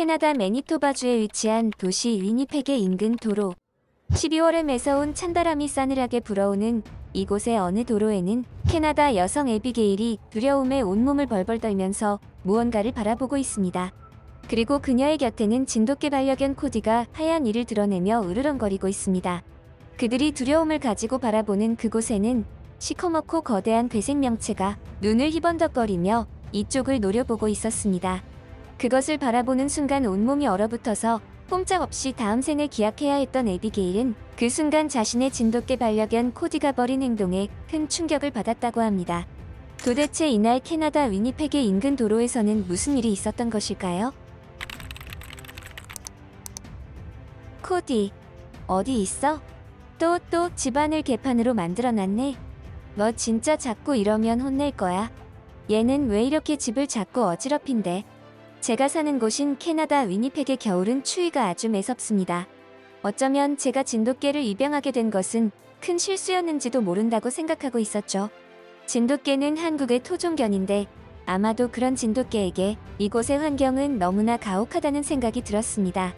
캐나다 매니토바주에 위치한 도시 위니펙의 인근 도로. 12월에 매서운 찬바람이 싸늘하게 불어오는 이곳의 어느 도로에는 캐나다 여성 에비게일이 두려움에 온몸을 벌벌 떨면서 무언가를 바라보고 있습니다. 그리고 그녀의 곁에는 진돗개 반려견 코디가 하얀 이를 드러내며 으르렁거리고 있습니다. 그들이 두려움을 가지고 바라보는 그곳에는 시커멓고 거대한 괴생 명체가 눈을 희번덕거리며 이쪽을 노려보고 있었습니다. 그것을 바라보는 순간 온몸이 얼어붙어서 꼼짝없이 다음 생을 기약해야 했던 에비게일은 그 순간 자신의 진돗개 반려견 코디가 벌인 행동에 큰 충격을 받았다고 합니다. 도대체 이날 캐나다 위니펙의 인근 도로에서는 무슨 일이 있었던 것일까요? 코디, 어디 있어? 또, 또 집안을 개판으로 만들어놨네. 너 진짜 자꾸 이러면 혼낼 거야. 얘는 왜 이렇게 집을 자꾸 어지럽힌대? 제가 사는 곳인 캐나다 위니펙의 겨울은 추위가 아주 매섭습니다. 어쩌면 제가 진돗개를 입양하게 된 것은 큰 실수였는지도 모른다고 생각하고 있었죠. 진돗개는 한국의 토종견인데 아마도 그런 진돗개에게 이곳의 환경은 너무나 가혹하다는 생각이 들었습니다.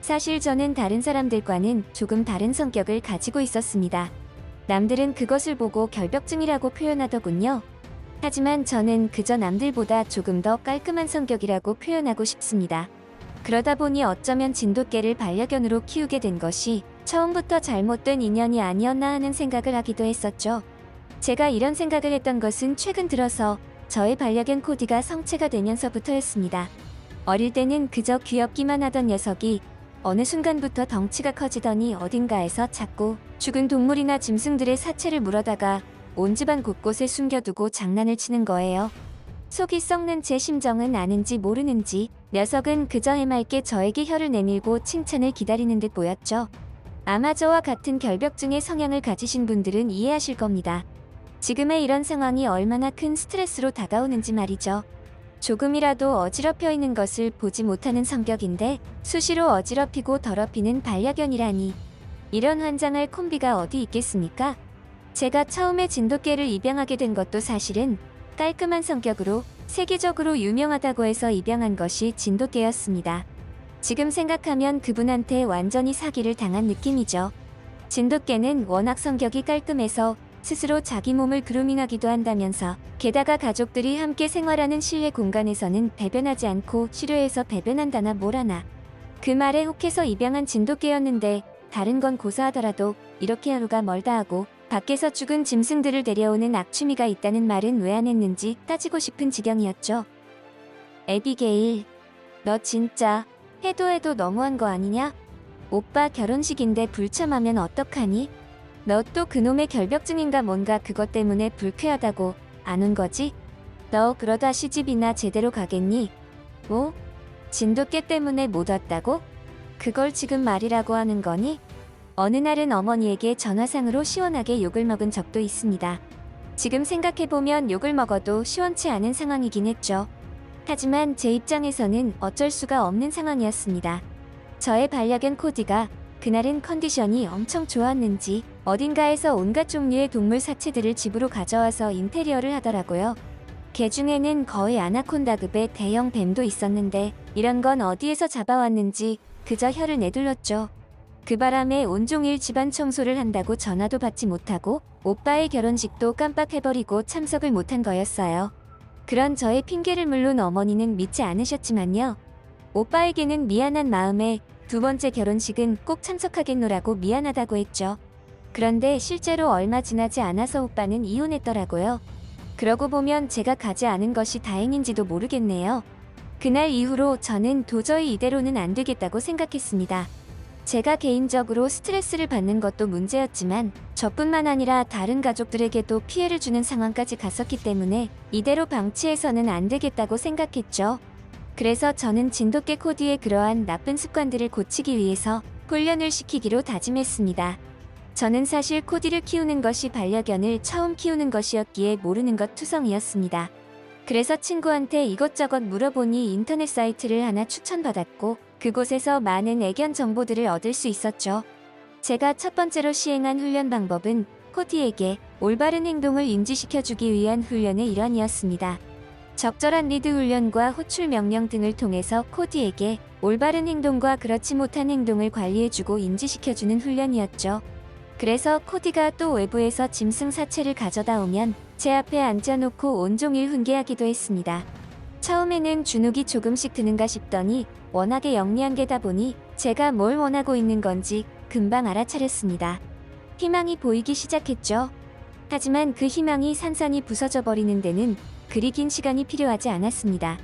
사실 저는 다른 사람들과는 조금 다른 성격을 가지고 있었습니다. 남들은 그것을 보고 결벽증이라고 표현하더군요. 하지만 저는 그저 남들보다 조금 더 깔끔한 성격이라고 표현하고 싶습니다. 그러다 보니 어쩌면 진돗개를 반려견으로 키우게 된 것이 처음부터 잘못된 인연이 아니었나 하는 생각을 하기도 했었죠. 제가 이런 생각을 했던 것은 최근 들어서 저의 반려견 코디가 성체가 되면서부터였습니다. 어릴 때는 그저 귀엽기만 하던 녀석이 어느 순간부터 덩치가 커지더니 어딘가에서 자꾸 죽은 동물이나 짐승들의 사체를 물어다가 온 집안 곳곳에 숨겨두고 장난을 치는 거예요. 속이 썩는 제 심정은 아는지 모르는지 녀석은 그저 해맑게 저에게 혀를 내밀고 칭찬을 기다리는 듯 보였죠. 아마 저와 같은 결벽증의 성향을 가지신 분들은 이해하실 겁니다. 지금의 이런 상황이 얼마나 큰 스트레스로 다가오는지 말이죠. 조금이라도 어지럽혀 있는 것을 보지 못하는 성격인데 수시로 어지럽히고 더럽히는 반려견이라니. 이런 환장할 콤비가 어디 있겠습니까? 제가 처음에 진돗개를 입양하게 된 것도 사실은 깔끔한 성격으로 세계적으로 유명하다고 해서 입양한 것이 진돗개였습니다. 지금 생각하면 그분한테 완전히 사기를 당한 느낌이죠. 진돗개는 워낙 성격이 깔끔해서 스스로 자기 몸을 그루밍하기도 한다면서 게다가 가족들이 함께 생활하는 실내 공간에서는 배변하지 않고 실외에서 배변한다나 뭐라나 그 말에 혹해서 입양한 진돗개였는데 다른 건 고사하더라도 이렇게 하루가 멀다 하고 밖에서 죽은 짐승들을 데려오는 악취미가 있다는 말은 왜 안 했는지 따지고 싶은 지경이었죠. 에비게일, 너 진짜 해도 해도 너무한 거 아니냐? 오빠 결혼식인데 불참하면 어떡하니? 너 또 그놈의 결벽증인가 뭔가 그것 때문에 불쾌하다고 안 온 거지? 너 그러다 시집이나 제대로 가겠니? 뭐? 진돗개 때문에 못 왔다고? 그걸 지금 말이라고 하는 거니? 어느 날은 어머니에게 전화상으로 시원하게 욕을 먹은 적도 있습니다. 지금 생각해보면 욕을 먹어도 시원치 않은 상황이긴 했죠. 하지만 제 입장에서는 어쩔 수가 없는 상황이었습니다. 저의 반려견 코디가 그날은 컨디션이 엄청 좋았는지 어딘가에서 온갖 종류의 동물 사체들을 집으로 가져와서 인테리어를 하더라고요. 개 중에는 거의 아나콘다급의 대형 뱀도 있었는데 이런 건 어디에서 잡아왔는지 그저 혀를 내둘렀죠. 그 바람에 온종일 집안 청소를 한다고 전화도 받지 못하고 오빠의 결혼식도 깜빡해버리고 참석을 못한 거였어요. 그런 저의 핑계를 물론 어머니는 믿지 않으셨지만요. 오빠에게는 미안한 마음에 두 번째 결혼식은 꼭 참석하겠노라고 미안하다고 했죠. 그런데 실제로 얼마 지나지 않아서 오빠는 이혼했더라고요. 그러고 보면 제가 가지 않은 것이 다행인지도 모르겠네요. 그날 이후로 저는 도저히 이대로는 안 되겠다고 생각했습니다. 제가 개인적으로 스트레스를 받는 것도 문제였지만 저뿐만 아니라 다른 가족들에게도 피해를 주는 상황까지 갔었기 때문에 이대로 방치해서는 안 되겠다고 생각했죠. 그래서 저는 진돗개 코디의 그러한 나쁜 습관들을 고치기 위해서 훈련을 시키기로 다짐했습니다. 저는 사실 코디를 키우는 것이 반려견을 처음 키우는 것이었기에 모르는 것 투성이었습니다. 그래서 친구한테 이것저것 물어보니 인터넷 사이트를 하나 추천받았고 그곳에서 많은 애견 정보들을 얻을 수 있었죠. 제가 첫 번째로 시행한 훈련 방법은 코디에게 올바른 행동을 인지시켜주기 위한 훈련의 일환이었습니다. 적절한 리드 훈련과 호출 명령 등을 통해서 코디에게 올바른 행동과 그렇지 못한 행동을 관리해주고 인지시켜주는 훈련이었죠. 그래서 코디가 또 외부에서 짐승 사체를 가져다 오면 제 앞에 앉아놓고 온종일 훈계하기도 했습니다. 처음에는 주눅이 조금씩 드는가 싶더니 워낙에 영리한 게다 보니 제가 뭘 원하고 있는 건지 금방 알아차렸습니다. 희망이 보이기 시작했죠. 하지만 그 희망이 산산이 부서져 버리는 데는 그리 긴 시간이 필요하지 않았습니다.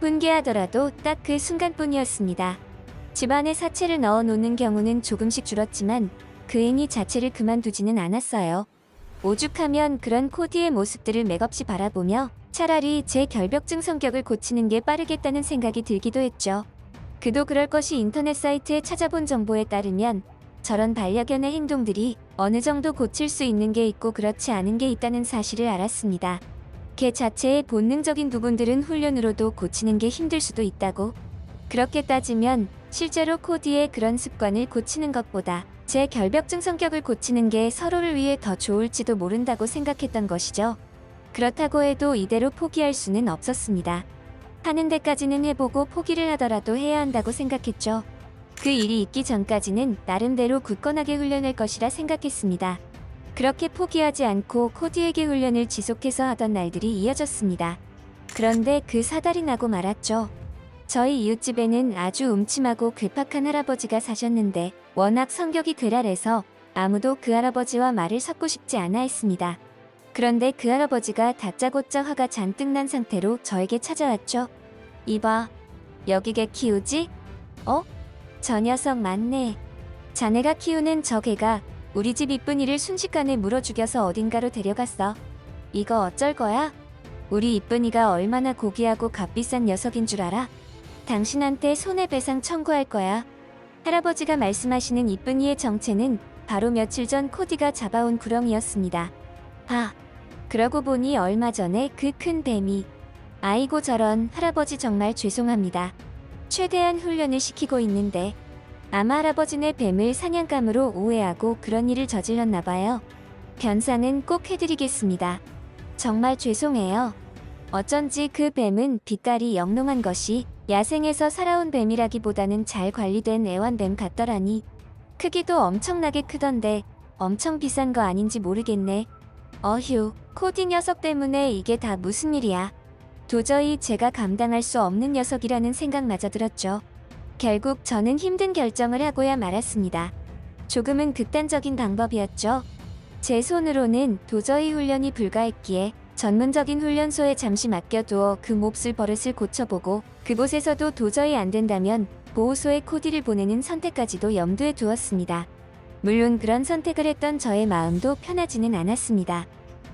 분개하더라도 딱 그 순간뿐이었습니다. 집안에 사체를 넣어 놓는 경우는 조금씩 줄었지만 그 행위 자체를 그만두지는 않았어요. 오죽하면 그런 코디의 모습들을 맥없이 바라보며 차라리 제 결벽증 성격을 고치는 게 빠르겠다는 생각이 들기도 했죠. 그도 그럴 것이 인터넷 사이트에 찾아본 정보에 따르면 저런 반려견의 행동들이 어느 정도 고칠 수 있는 게 있고 그렇지 않은 게 있다는 사실을 알았습니다. 개 자체의 본능적인 부분들은 훈련으로도 고치는 게 힘들 수도 있다고. 그렇게 따지면 실제로 코디의 그런 습관을 고치는 것보다 제 결벽증 성격을 고치는 게 서로를 위해 더 좋을지도 모른다고 생각했던 것이죠. 그렇다고 해도 이대로 포기할 수는 없었습니다. 하는 데까지는 해보고 포기를 하더라도 해야 한다고 생각했죠. 그 일이 있기 전까지는 나름대로 굳건하게 훈련할 것이라 생각했습니다. 그렇게 포기하지 않고 코디에게 훈련을 지속해서 하던 날들이 이어졌습니다. 그런데 그 사달이 나고 말았죠. 저희 이웃집에는 아주 음침하고 괴팍한 할아버지가 사셨는데 워낙 성격이 괴랄해서 아무도 그 할아버지와 말을 섞고 싶지 않아 했습니다. 그런데 그 할아버지가 다짜고짜 화가 잔뜩 난 상태로 저에게 찾아왔죠. 이봐, 여기 개 키우지? 어? 저 녀석 맞네. 자네가 키우는 저 개가 우리 집 이쁜 이를 순식간에 물어 죽여서 어딘가로 데려갔어. 이거 어쩔 거야? 우리 이쁜이가 얼마나 고귀하고 값비싼 녀석인 줄 알아? 당신한테 손해배상 청구할 거야. 할아버지가 말씀하시는 이쁜 이의 정체는 바로 며칠 전 코디가 잡아온 구렁이었습니다. 아, 그러고 보니 얼마 전에 그 큰 뱀이 아이고 저런 할아버지 정말 죄송합니다. 최대한 훈련을 시키고 있는데 아마 할아버지네 뱀을 사냥감으로 오해하고 그런 일을 저질렀나 봐요. 변상은 꼭 해드리겠습니다. 정말 죄송해요. 어쩐지 그 뱀은 빛깔이 영롱한 것이 야생에서 살아온 뱀이라기보다는 잘 관리된 애완뱀 같더라니. 크기도 엄청나게 크던데 엄청 비싼 거 아닌지 모르겠네. 어휴, 코디 녀석 때문에 이게 다 무슨 일이야. 도저히 제가 감당할 수 없는 녀석이라는 생각마저 들었죠. 결국 저는 힘든 결정을 하고야 말았습니다. 조금은 극단적인 방법이었죠. 제 손으로는 도저히 훈련이 불가했기에 전문적인 훈련소에 잠시 맡겨두어 그 몹쓸 버릇을 고쳐보고 그곳에서도 도저히 안 된다면 보호소에 코디를 보내는 선택까지도 염두에 두었습니다. 물론 그런 선택을 했던 저의 마음도 편하지는 않았습니다.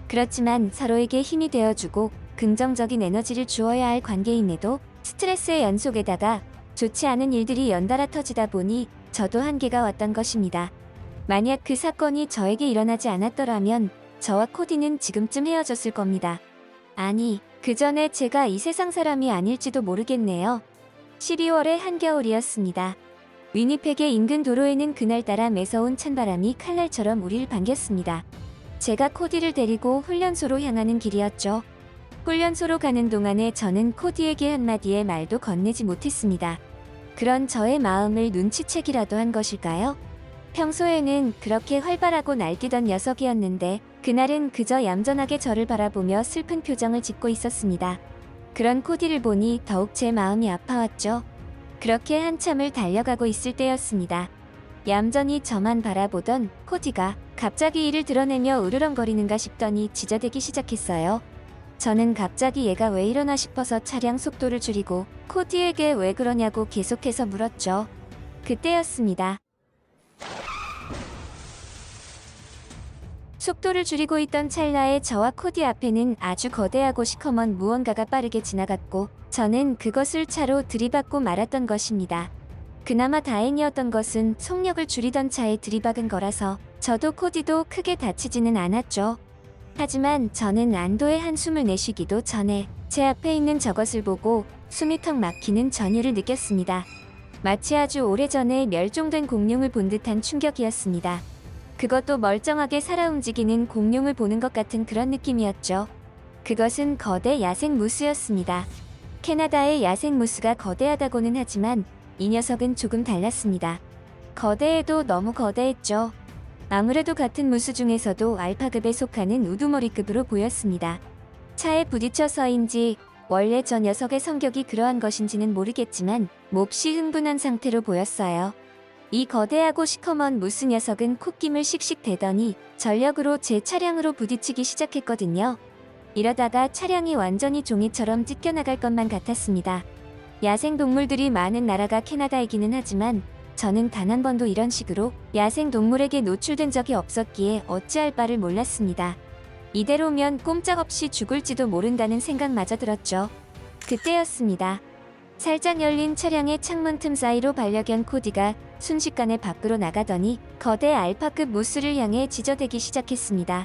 그렇지만 서로에게 힘이 되어주고 긍정적인 에너지를 주어야 할 관계임에도 스트레스의 연속에다가 좋지 않은 일들이 연달아 터지다 보니 저도 한계가 왔던 것입니다. 만약 그 사건이 저에게 일어나지 않았더라면 저와 코디는 지금쯤 헤어졌을 겁니다. 아니, 그 전에 제가 이 세상 사람이 아닐지도 모르겠네요. 12월의 한겨울이었습니다. 위니펙의 인근 도로에는 그날따라 매서운 찬바람이 칼날처럼 우리를 반겼습니다. 제가 코디를 데리고 훈련소로 향하는 길이었죠. 훈련소로 가는 동안에 저는 코디에게 한마디의 말도 건네지 못했습니다. 그런 저의 마음을 눈치채기라도 한 것일까요? 평소에는 그렇게 활발하고 날뛰던 녀석이었는데 그날은 그저 얌전하게 저를 바라보며 슬픈 표정을 짓고 있었습니다. 그런 코디를 보니 더욱 제 마음이 아파왔죠. 그렇게 한참을 달려가고 있을 때였습니다. 얌전히 저만 바라보던 코디가 갑자기 이를 드러내며 으르렁거리는가 싶더니 지저대기 시작했어요. 저는 갑자기 얘가 왜 이러나 싶어서 차량 속도를 줄이고 코디에게 왜 그러냐고 계속해서 물었죠. 그때였습니다. 속도를 줄이고 있던 찰나에 저와 코디 앞에는 아주 거대하고 시커먼 무언가가 빠르게 지나갔고 저는 그것을 차로 들이받고 말았던 것입니다. 그나마 다행이었던 것은 속력을 줄이던 차에 들이박은 거라서 저도 코디도 크게 다치지는 않았죠. 하지만 저는 안도의 한숨을 내쉬기도 전에 제 앞에 있는 저것을 보고 숨이 턱 막히는 전율을 느꼈습니다. 마치 아주 오래전에 멸종된 공룡을 본 듯한 충격이었습니다. 그것도 멀쩡하게 살아 움직이는 공룡을 보는 것 같은 그런 느낌이었죠. 그것은 거대 야생 무스였습니다. 캐나다의 야생 무스가 거대하다고는 하지만 이 녀석은 조금 달랐습니다. 거대해도 너무 거대했죠. 아무래도 같은 무스 중에서도 알파급에 속하는 우두머리급으로 보였습니다. 차에 부딪혀서인지 원래 저 녀석의 성격이 그러한 것인지는 모르겠지만 몹시 흥분한 상태로 보였어요. 이 거대하고 시커먼 무스 녀석은 콧김을 씩씩 대더니 전력으로 제 차량으로 부딪히기 시작했거든요. 이러다가 차량이 완전히 종이처럼 찢겨나갈 것만 같았습니다. 야생 동물들이 많은 나라가 캐나다이기는 하지만 저는 단 한 번도 이런 식으로 야생 동물에게 노출된 적이 없었기에 어찌할 바를 몰랐습니다. 이대로면 꼼짝없이 죽을지도 모른다는 생각마저 들었죠. 그때였습니다. 살짝 열린 차량의 창문 틈 사이로 반려견 코디가 순식간에 밖으로 나가더니 거대 알파급 무스를 향해 지저대기 시작했습니다.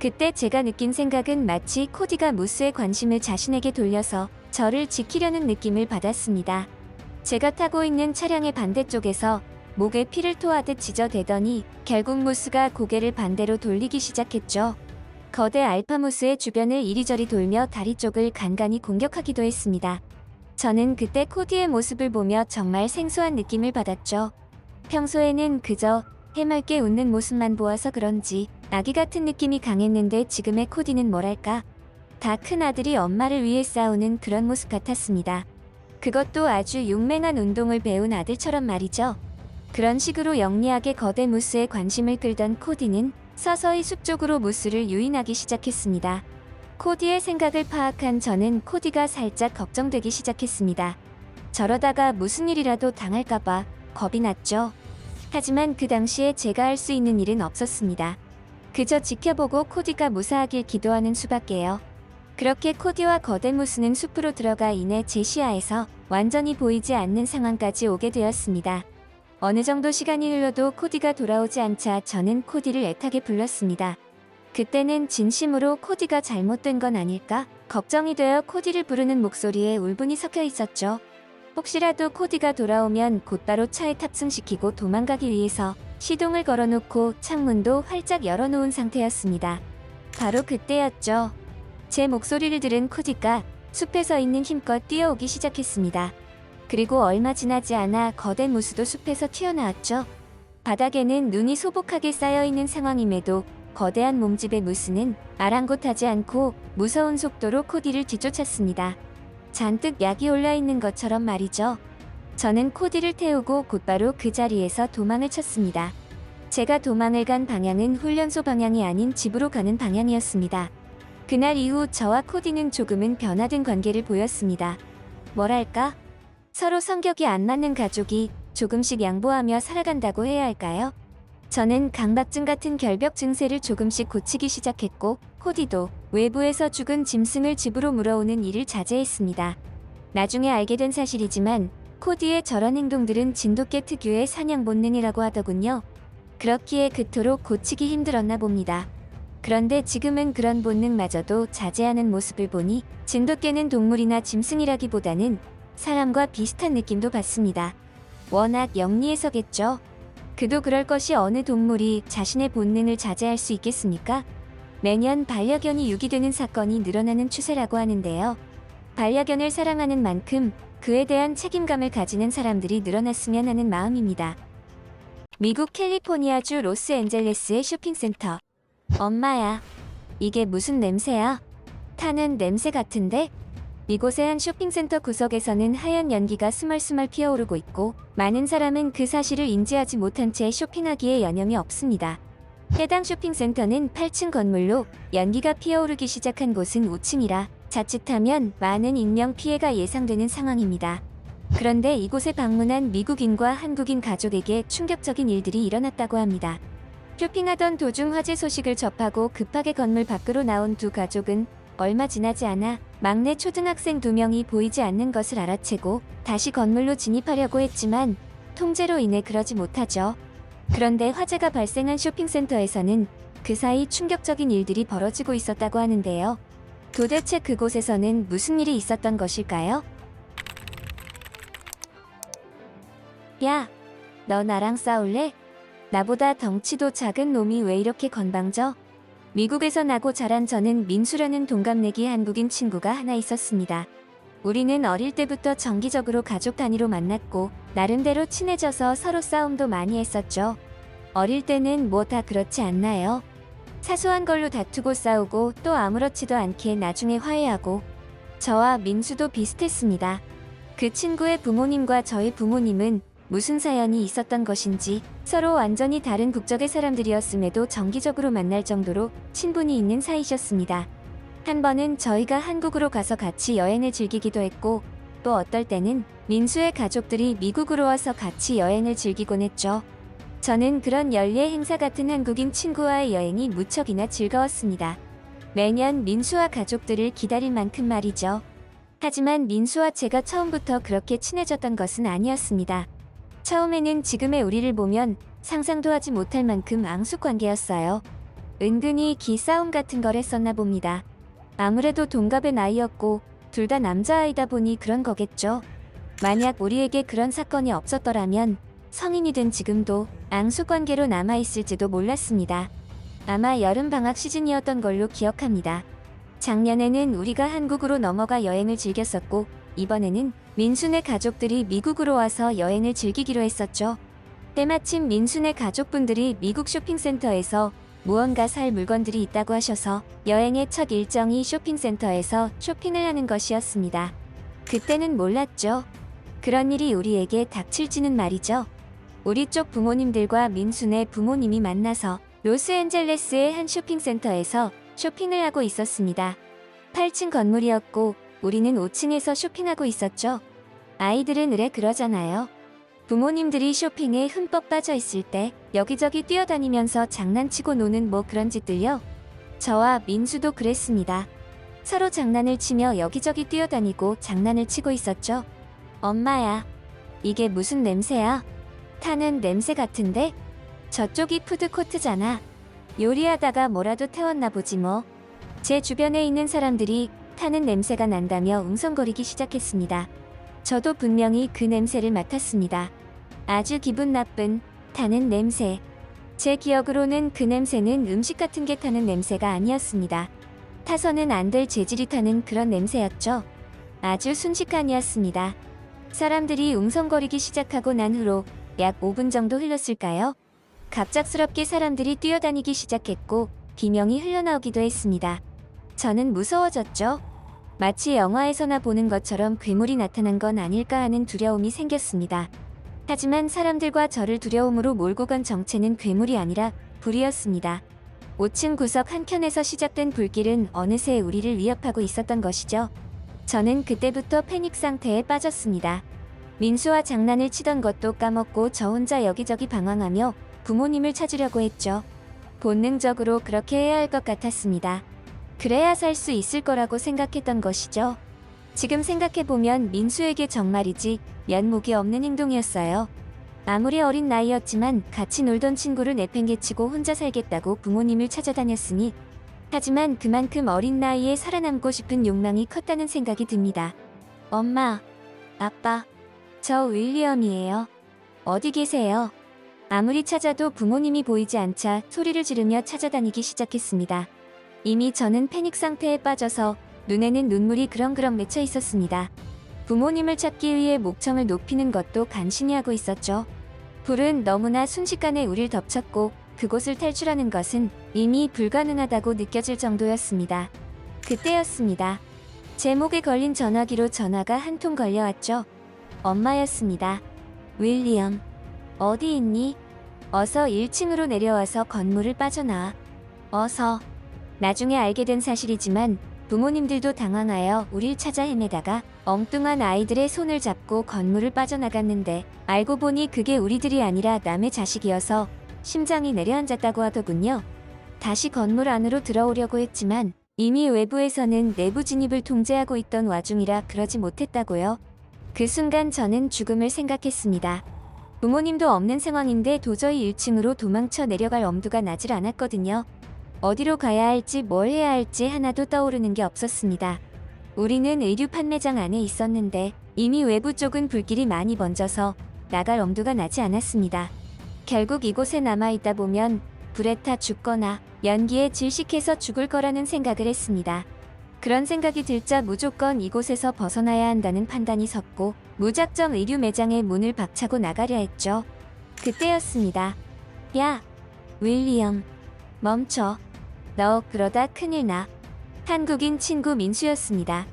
그때 제가 느낀 생각은 마치 코디가 무스의 관심을 자신에게 돌려서 저를 지키려는 느낌을 받았습니다. 제가 타고 있는 차량의 반대쪽에서 목에 피를 토하듯 지저대더니 결국 무스가 고개를 반대로 돌리기 시작했죠. 거대 알파무스의 주변을 이리저리 돌며 다리 쪽을 간간히 공격하기도 했습니다. 저는 그때 코디의 모습을 보며 정말 생소한 느낌을 받았죠. 평소에는 그저 해맑게 웃는 모습만 보아서 그런지 아기 같은 느낌이 강했는데 지금의 코디는 뭐랄까 다 큰 아들이 엄마를 위해 싸우는 그런 모습 같았습니다. 그것도 아주 용맹한 운동을 배운 아들처럼 말이죠. 그런 식으로 영리하게 거대 무스에 관심을 끌던 코디는 서서히 숲 쪽으로 무스를 유인하기 시작했습니다. 코디의 생각을 파악한 저는 코디가 살짝 걱정되기 시작했습니다. 저러다가 무슨 일이라도 당할까봐 겁이 났죠. 하지만 그 당시에 제가 할 수 있는 일은 없었습니다. 그저 지켜보고 코디가 무사하길 기도하는 수밖에요. 그렇게 코디와 거대 무스는 숲으로 들어가 이내 제 시야에서 완전히 보이지 않는 상황까지 오게 되었습니다. 어느 정도 시간이 흘러도 코디가 돌아오지 않자 저는 코디를 애타게 불렀습니다. 그때는 진심으로 코디가 잘못된 건 아닐까? 걱정이 되어 코디를 부르는 목소리에 울분이 섞여 있었죠. 혹시라도 코디가 돌아오면 곧바로 차에 탑승시키고 도망가기 위해서 시동을 걸어놓고 창문도 활짝 열어놓은 상태였습니다. 바로 그때였죠. 제 목소리를 들은 코디가 숲에서 있는 힘껏 뛰어오기 시작했습니다. 그리고 얼마 지나지 않아 거대 무스도 숲에서 튀어나왔죠. 바닥에는 눈이 소복하게 쌓여있는 상황임에도 거대한 몸집의 무스는 아랑곳하지 않고 무서운 속도로 코디를 뒤쫓았습니다. 잔뜩 약이 올라있는 것처럼 말이죠. 저는 코디를 태우고 곧바로 그 자리에서 도망을 쳤습니다. 제가 도망을 간 방향은 훈련소 방향이 아닌 집으로 가는 방향이었습니다. 그날 이후 저와 코디는 조금은 변화된 관계를 보였습니다. 뭐랄까? 서로 성격이 안 맞는 가족이 조금씩 양보하며 살아간다고 해야 할까요? 저는 강박증 같은 결벽 증세를 조금씩 고치기 시작했고, 코디도 외부에서 죽은 짐승을 집으로 물어오는 일을 자제했습니다. 나중에 알게 된 사실이지만, 코디의 저런 행동들은 진돗개 특유의 사냥 본능이라고 하더군요. 그렇기에 그토록 고치기 힘들었나 봅니다. 그런데 지금은 그런 본능마저도 자제하는 모습을 보니 진돗개는 동물이나 짐승이라기보다는 사람과 비슷한 느낌도 받습니다. 워낙 영리해서겠죠. 그도 그럴 것이 어느 동물이 자신의 본능을 자제할 수 있겠습니까? 매년 반려견이 유기되는 사건이 늘어나는 추세라고 하는데요. 반려견을 사랑하는 만큼 그에 대한 책임감을 가지는 사람들이 늘어났으면 하는 마음입니다. 미국 캘리포니아주 로스앤젤레스의 쇼핑센터. 엄마야, 이게 무슨 냄새야? 타는 냄새 같은데? 이곳의 한 쇼핑센터 구석에서는 하얀 연기가 스멀스멀 피어오르고 있고 많은 사람은 그 사실을 인지하지 못한 채 쇼핑하기에 여념이 없습니다. 해당 쇼핑센터는 8층 건물로 연기가 피어오르기 시작한 곳은 5층이라 자칫하면 많은 인명 피해가 예상되는 상황입니다. 그런데 이곳에 방문한 미국인과 한국인 가족에게 충격적인 일들이 일어났다고 합니다. 쇼핑하던 도중 화재 소식을 접하고 급하게 건물 밖으로 나온 두 가족은 얼마 지나지 않아 막내 초등학생 두 명이 보이지 않는 것을 알아채고 다시 건물로 진입하려고 했지만 통제로 인해 그러지 못하죠. 그런데 화재가 발생한 쇼핑센터에서는 그 사이 충격적인 일들이 벌어지고 있었다고 하는데요. 도대체 그곳에서는 무슨 일이 있었던 것일까요? 야, 너 나랑 싸울래? 나보다 덩치도 작은 놈이 왜 이렇게 건방져? 미국에서 나고 자란 저는 민수라는 동갑내기 한국인 친구가 하나 있었습니다. 우리는 어릴 때부터 정기적으로 가족 단위로 만났고 나름대로 친해져서 서로 싸움도 많이 했었죠. 어릴 때는 뭐 다 그렇지 않나요? 사소한 걸로 다투고 싸우고 또 아무렇지도 않게 나중에 화해하고 저와 민수도 비슷했습니다. 그 친구의 부모님과 저희 부모님은 무슨 사연이 있었던 것인지 서로 완전히 다른 국적의 사람들이었음에도 정기적으로 만날 정도로 친분이 있는 사이셨습니다. 한 번은 저희가 한국으로 가서 같이 여행을 즐기기도 했고 또 어떨 때는 민수의 가족들이 미국으로 와서 같이 여행을 즐기곤 했죠. 저는 그런 연례 행사 같은 한국인 친구와의 여행이 무척이나 즐거웠습니다. 매년 민수와 가족들을 기다릴 만큼 말이죠. 하지만 민수와 제가 처음부터 그렇게 친해졌던 것은 아니었습니다. 처음에는 지금의 우리를 보면 상상도 하지 못할 만큼 앙숙 관계였어요. 은근히 기싸움 같은 걸 했었나 봅니다. 아무래도 동갑의 나이였고 둘 다 남자아이다 보니 그런 거겠죠. 만약 우리에게 그런 사건이 없었더라면 성인이 된 지금도 앙숙 관계로 남아있을지도 몰랐습니다. 아마 여름 방학 시즌이었던 걸로 기억합니다. 작년에는 우리가 한국으로 넘어가 여행을 즐겼었고 이번에는 민순의 가족들이 미국으로 와서 여행을 즐기기로 했었죠. 때마침 민순의 가족분들이 미국 쇼핑센터에서 무언가 살 물건들이 있다고 하셔서 여행의 첫 일정이 쇼핑센터에서 쇼핑을 하는 것이었습니다. 그때는 몰랐죠. 그런 일이 우리에게 닥칠지는 말이죠. 우리 쪽 부모님들과 민순의 부모님이 만나서 로스앤젤레스의 한 쇼핑센터에서 쇼핑을 하고 있었습니다. 8층 건물이었고 우리는 5층에서 쇼핑하고 있었죠. 아이들은 으레 그러잖아요. 부모님들이 쇼핑에 흠뻑 빠져 있을 때 여기저기 뛰어다니면서 장난치고 노는 뭐 그런 짓들요. 저와 민수도 그랬습니다. 서로 장난을 치며 여기저기 뛰어다니고 장난을 치고 있었죠. 엄마야, 이게 무슨 냄새야? 타는 냄새 같은데? 저쪽이 푸드코트잖아. 요리하다가 뭐라도 태웠나 보지 뭐. 제 주변에 있는 사람들이 타는 냄새가 난다며 웅성거리기 시작했습니다. 저도 분명히 그 냄새를 맡았습니다. 아주 기분 나쁜 타는 냄새. 제 기억으로는 그 냄새는 음식 같은 게 타는 냄새가 아니었습니다. 타서는 안 될 재질이 타는 그런 냄새였죠. 아주 순식간이었습니다. 사람들이 웅성거리기 시작하고 난 후로 약 5분 정도 흘렀을까요? 갑작스럽게 사람들이 뛰어다니기 시작했고 비명이 흘러나오기도 했습니다. 저는 무서워졌죠. 마치 영화에서나 보는 것처럼 괴물이 나타난 건 아닐까 하는 두려움이 생겼습니다. 하지만 사람들과 저를 두려움으로 몰고 간 정체는 괴물이 아니라 불이었습니다. 5층 구석 한켠에서 시작된 불길은 어느새 우리를 위협하고 있었던 것이죠. 저는 그때부터 패닉 상태에 빠졌습니다. 민수와 장난을 치던 것도 까먹고 저 혼자 여기저기 방황하며 부모님을 찾으려고 했죠. 본능적으로 그렇게 해야 할 것 같았습니다. 그래야 살 수 있을 거라고 생각했던 것이죠. 지금 생각해보면 민수에게 정말이지 면목이 없는 행동이었어요. 아무리 어린 나이였지만 같이 놀던 친구를 내팽개치고 혼자 살겠다고 부모님을 찾아다녔으니 하지만 그만큼 어린 나이에 살아남고 싶은 욕망이 컸다는 생각이 듭니다. 엄마, 아빠, 저 윌리엄이에요. 어디 계세요? 아무리 찾아도 부모님이 보이지 않자 소리를 지르며 찾아다니기 시작했습니다. 이미 저는 패닉 상태에 빠져서 눈에는 눈물이 그렁그렁 맺혀 있었습니다. 부모님을 찾기 위해 목청을 높이는 것도 간신히 하고 있었죠. 불은 너무나 순식간에 우릴 덮쳤고 그곳을 탈출하는 것은 이미 불가능하다고 느껴질 정도였습니다. 그때였습니다. 제 목에 걸린 전화기로 전화가 한 통 걸려왔죠. 엄마였습니다. 윌리엄, 어디 있니? 어서 1층으로 내려와서 건물을 빠져나와. 어서. 나중에 알게 된 사실이지만 부모님들도 당황하여 우릴 찾아 헤매다가 엉뚱한 아이들의 손을 잡고 건물을 빠져나갔는데 알고 보니 그게 우리들이 아니라 남의 자식이어서 심장이 내려앉았다고 하더군요. 다시 건물 안으로 들어오려고 했지만 이미 외부에서는 내부 진입을 통제하고 있던 와중이라 그러지 못했다고요. 그 순간 저는 죽음을 생각했습니다. 부모님도 없는 상황인데 도저히 1층으로 도망쳐 내려갈 엄두가 나질 않았거든요. 어디로 가야 할지 뭘 해야 할지 하나도 떠오르는 게 없었습니다. 우리는 의류 판매장 안에 있었는데 이미 외부 쪽은 불길이 많이 번져서 나갈 엄두가 나지 않았습니다. 결국 이곳에 남아 있다 보면 불에 타 죽거나 연기에 질식해서 죽을 거라는 생각을 했습니다. 그런 생각이 들자 무조건 이곳에서 벗어나야 한다는 판단이 섰고 무작정 의류 매장의 문을 박차고 나가려 했죠. 그때였습니다. 야, 윌리엄, 멈춰. 너 그러다 큰일 나. 한국인 친구 민수였습니다.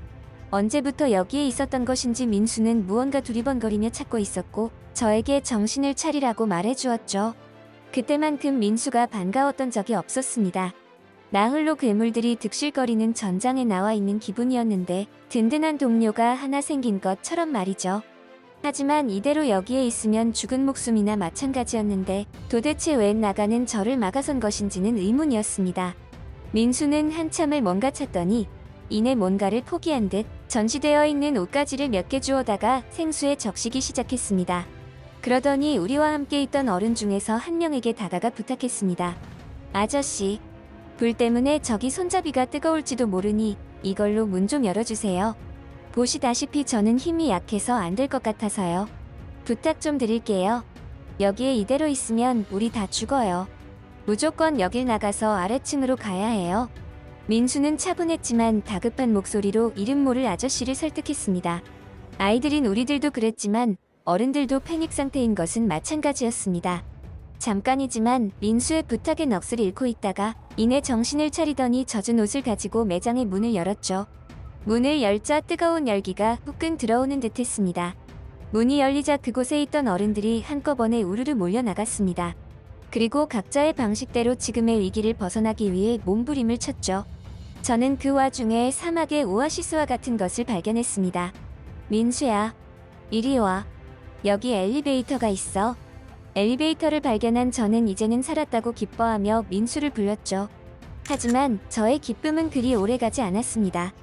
언제부터 여기에 있었던 것인지 민수는 무언가 두리번거리며 찾고 있었고 저에게 정신을 차리라고 말해 주었죠. 그때만큼 민수가 반가웠던 적이 없었습니다. 나홀로 괴물들이 득실거리는 전장에 나와 있는 기분이었는데 든든한 동료가 하나 생긴 것처럼 말이죠. 하지만 이대로 여기에 있으면 죽은 목숨이나 마찬가지였는데 도대체 왜 나가는 저를 막아선 것인지는 의문이었습니다. 민수는 한참을 뭔가 찾더니 이내 뭔가를 포기한 듯 전시되어 있는 옷가지를 몇 개 주워다가 생수에 적시기 시작했습니다. 그러더니 우리와 함께 있던 어른 중에서 한 명에게 다가가 부탁했습니다. 아저씨, 불 때문에 저기 손잡이가 뜨거울지도 모르니 이걸로 문 좀 열어주세요. 보시다시피 저는 힘이 약해서 안 될 것 같아서요. 부탁 좀 드릴게요. 여기에 이대로 있으면 우리 다 죽어요. 무조건 여길 나가서 아래층으로 가야 해요. 민수는 차분했지만 다급한 목소리로 이름 모를 아저씨를 설득했습니다. 아이들인 우리들도 그랬지만 어른들도 패닉 상태인 것은 마찬가지였습니다. 잠깐이지만 민수의 부탁에 넋을 잃고 있다가 이내 정신을 차리더니 젖은 옷을 가지고 매장의 문을 열었죠. 문을 열자 뜨거운 열기가 후끈 들어오는 듯 했습니다. 문이 열리자 그곳에 있던 어른들이 한꺼번에 우르르 몰려 나갔습니다. 그리고 각자의 방식대로 지금의 위기를 벗어나기 위해 몸부림을 쳤죠. 저는 그 와중에 사막의 오아시스와 같은 것을 발견했습니다. 민수야, 이리 와. 여기 엘리베이터가 있어. 엘리베이터를 발견한 저는 이제는 살았다고 기뻐하며 민수를 불렀죠. 하지만 저의 기쁨은 그리 오래가지 않았습니다.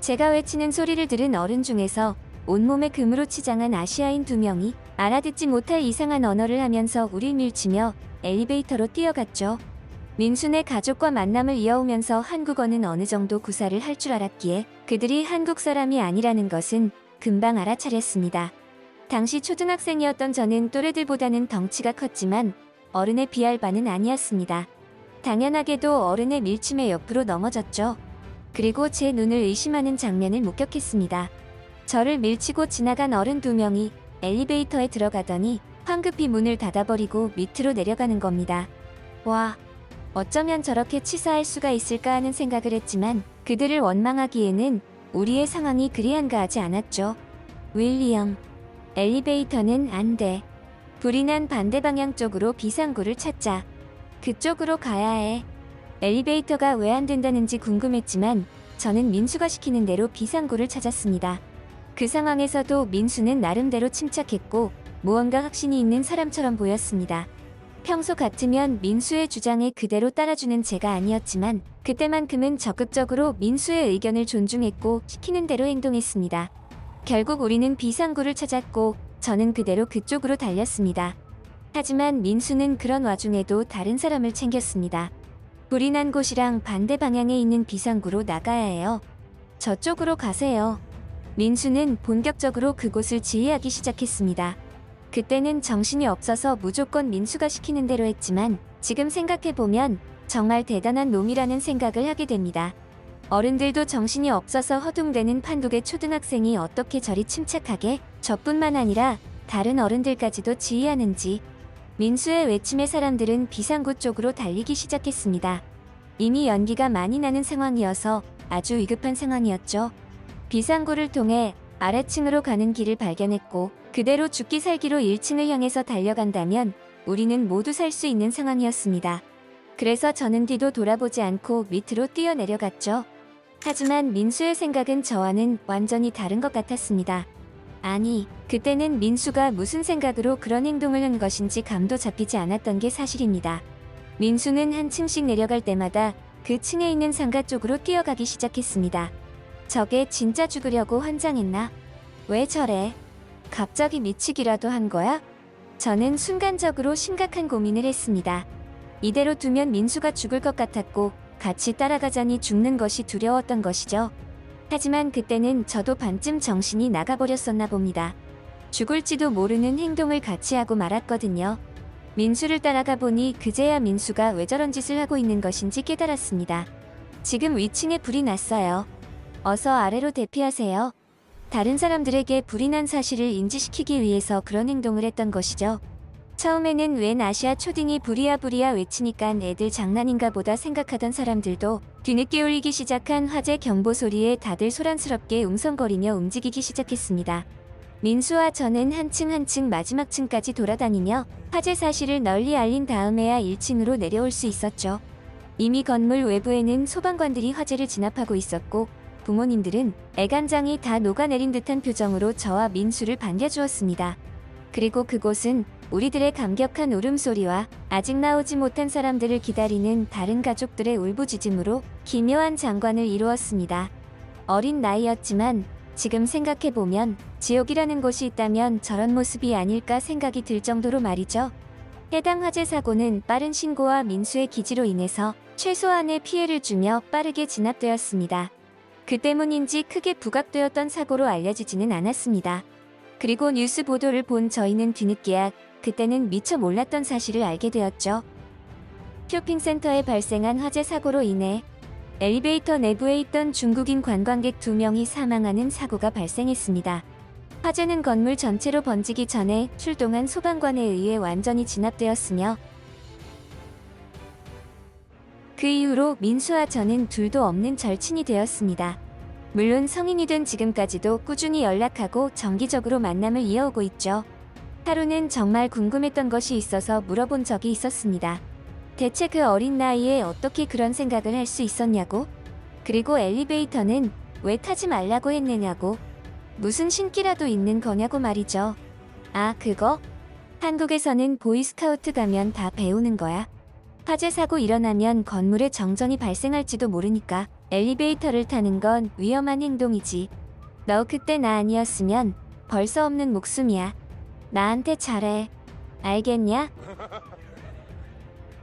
제가 외치는 소리를 들은 어른 중에서 온몸에 금으로 치장한 아시아인 두 명이 알아듣지 못할 이상한 언어를 하면서 우릴 밀치며 엘리베이터로 뛰어갔죠. 민순의 가족과 만남을 이어오면서 한국어는 어느 정도 구사를 할 줄 알았기에 그들이 한국 사람이 아니라는 것은 금방 알아차렸습니다. 당시 초등학생이었던 저는 또래들보다는 덩치가 컸지만 어른에 비할 바는 아니었습니다. 당연하게도 어른의 밀침에 옆으로 넘어졌죠. 그리고 제 눈을 의심하는 장면을 목격했습니다. 저를 밀치고 지나간 어른 두 명이 엘리베이터에 들어가더니 황급히 문을 닫아버리고 밑으로 내려가는 겁니다. 와, 어쩌면 저렇게 치사할 수가 있을까 하는 생각을 했지만 그들을 원망하기에는 우리의 상황이 그리 한가하지 않았죠. 윌리엄, 엘리베이터는 안 돼. 불이 난 반대 방향 쪽으로 비상구를 찾자. 그쪽으로 가야 해. 엘리베이터가 왜 안 된다는지 궁금했지만 저는 민수가 시키는 대로 비상구를 찾았습니다. 그 상황에서도 민수는 나름대로 침착했고 무언가 확신이 있는 사람처럼 보였습니다. 평소 같으면 민수의 주장에 그대로 따라주는 제가 아니었지만 그때만큼은 적극적으로 민수의 의견을 존중했고 시키는 대로 행동했습니다. 결국 우리는 비상구를 찾았고 저는 그대로 그쪽으로 달렸습니다. 하지만 민수는 그런 와중에도 다른 사람을 챙겼습니다. 불이 난 곳이랑 반대 방향에 있는 비상구로 나가야 해요. 저쪽으로 가세요. 민수는 본격적으로 그곳을 지휘하기 시작했습니다. 그때는 정신이 없어서 무조건 민수가 시키는 대로 했지만 지금 생각해보면 정말 대단한 놈이라는 생각을 하게 됩니다. 어른들도 정신이 없어서 허둥대는 판독의 초등학생이 어떻게 저리 침착하게 저뿐만 아니라 다른 어른들까지도 지휘하는지 민수의 외침에 사람들은 비상구 쪽으로 달리기 시작했습니다. 이미 연기가 많이 나는 상황이어서 아주 위급한 상황이었죠. 비상구를 통해 아래층으로 가는 길을 발견했고 그대로 죽기 살기로 1층을 향해서 달려간다면 우리는 모두 살 수 있는 상황이었습니다. 그래서 저는 뒤도 돌아보지 않고 밑으로 뛰어내려갔죠. 하지만 민수의 생각은 저와는 완전히 다른 것 같았습니다. 아니, 그때는 민수가 무슨 생각으로 그런 행동을 한 것인지 감도 잡히지 않았던 게 사실입니다. 민수는 한 층씩 내려갈 때마다 그 층에 있는 상가 쪽으로 뛰어가기 시작했습니다. 저게 진짜 죽으려고 환장했나? 왜 저래? 갑자기 미치기라도 한 거야? 저는 순간적으로 심각한 고민을 했습니다. 이대로 두면 민수가 죽을 것 같았고 같이 따라가자니 죽는 것이 두려웠던 것이죠. 하지만 그때는 저도 반쯤 정신이 나가버렸었나 봅니다. 죽을지도 모르는 행동을 같이 하고 말았거든요. 민수를 따라가 보니 그제야 민수가 왜 저런 짓을 하고 있는 것인지 깨달았습니다. 지금 위층에 불이 났어요. 어서 아래로 대피하세요. 다른 사람들에게 불이 난 사실을 인지시키기 위해서 그런 행동을 했던 것이죠. 처음에는 웬 아시아 초딩이 부리야부리야 외치니깐 애들 장난인가 보다 생각하던 사람들도 뒤늦게 울리기 시작한 화재 경보 소리에 다들 소란스럽게 웅성거리며 움직이기 시작했습니다. 민수와 저는 한층 한층 마지막 층까지 돌아다니며 화재 사실을 널리 알린 다음에야 1층으로 내려올 수 있었죠. 이미 건물 외부에는 소방관들이 화재를 진압하고 있었고 부모님들은 애간장이 다 녹아내린 듯한 표정으로 저와 민수를 반겨주었습니다. 그리고 그곳은 우리들의 감격한 울음소리와 아직 나오지 못한 사람들을 기다리는 다른 가족들의 울부짖음으로 기묘한 장관을 이루었습니다. 어린 나이였지만 지금 생각해보면 지옥이라는 곳이 있다면 저런 모습이 아닐까 생각이 들 정도로 말이죠. 해당 화재 사고는 빠른 신고와 민수의 기지로 인해서 최소한의 피해를 주며 빠르게 진압되었습니다. 그 때문인지 크게 부각되었던 사고로 알려지지는 않았습니다. 그리고 뉴스 보도를 본 저희는 뒤늦게야 그때는 미처 몰랐던 사실을 알게 되었죠. 쇼핑센터에 발생한 화재 사고로 인해 엘리베이터 내부에 있던 중국인 관광객 두 명이 사망하는 사고가 발생했습니다. 화재는 건물 전체로 번지기 전에 출동한 소방관에 의해 완전히 진압되었으며 그 이후로 민수와 저는 둘도 없는 절친이 되었습니다. 물론 성인이 된 지금까지도 꾸준히 연락하고 정기적으로 만남을 이어오고 있죠. 하루는 정말 궁금했던 것이 있어서 물어본 적이 있었습니다. 대체 그 어린 나이에 어떻게 그런 생각을 할 수 있었냐고? 그리고 엘리베이터는 왜 타지 말라고 했느냐고? 무슨 신기라도 있는 거냐고 말이죠. 아, 그거? 한국에서는 보이스카우트 가면 다 배우는 거야. 화재 사고 일어나면 건물에 정전이 발생할지도 모르니까 엘리베이터를 타는 건 위험한 행동이지. 너 그때 나 아니었으면 벌써 없는 목숨이야. 나한테 잘해. 알겠냐?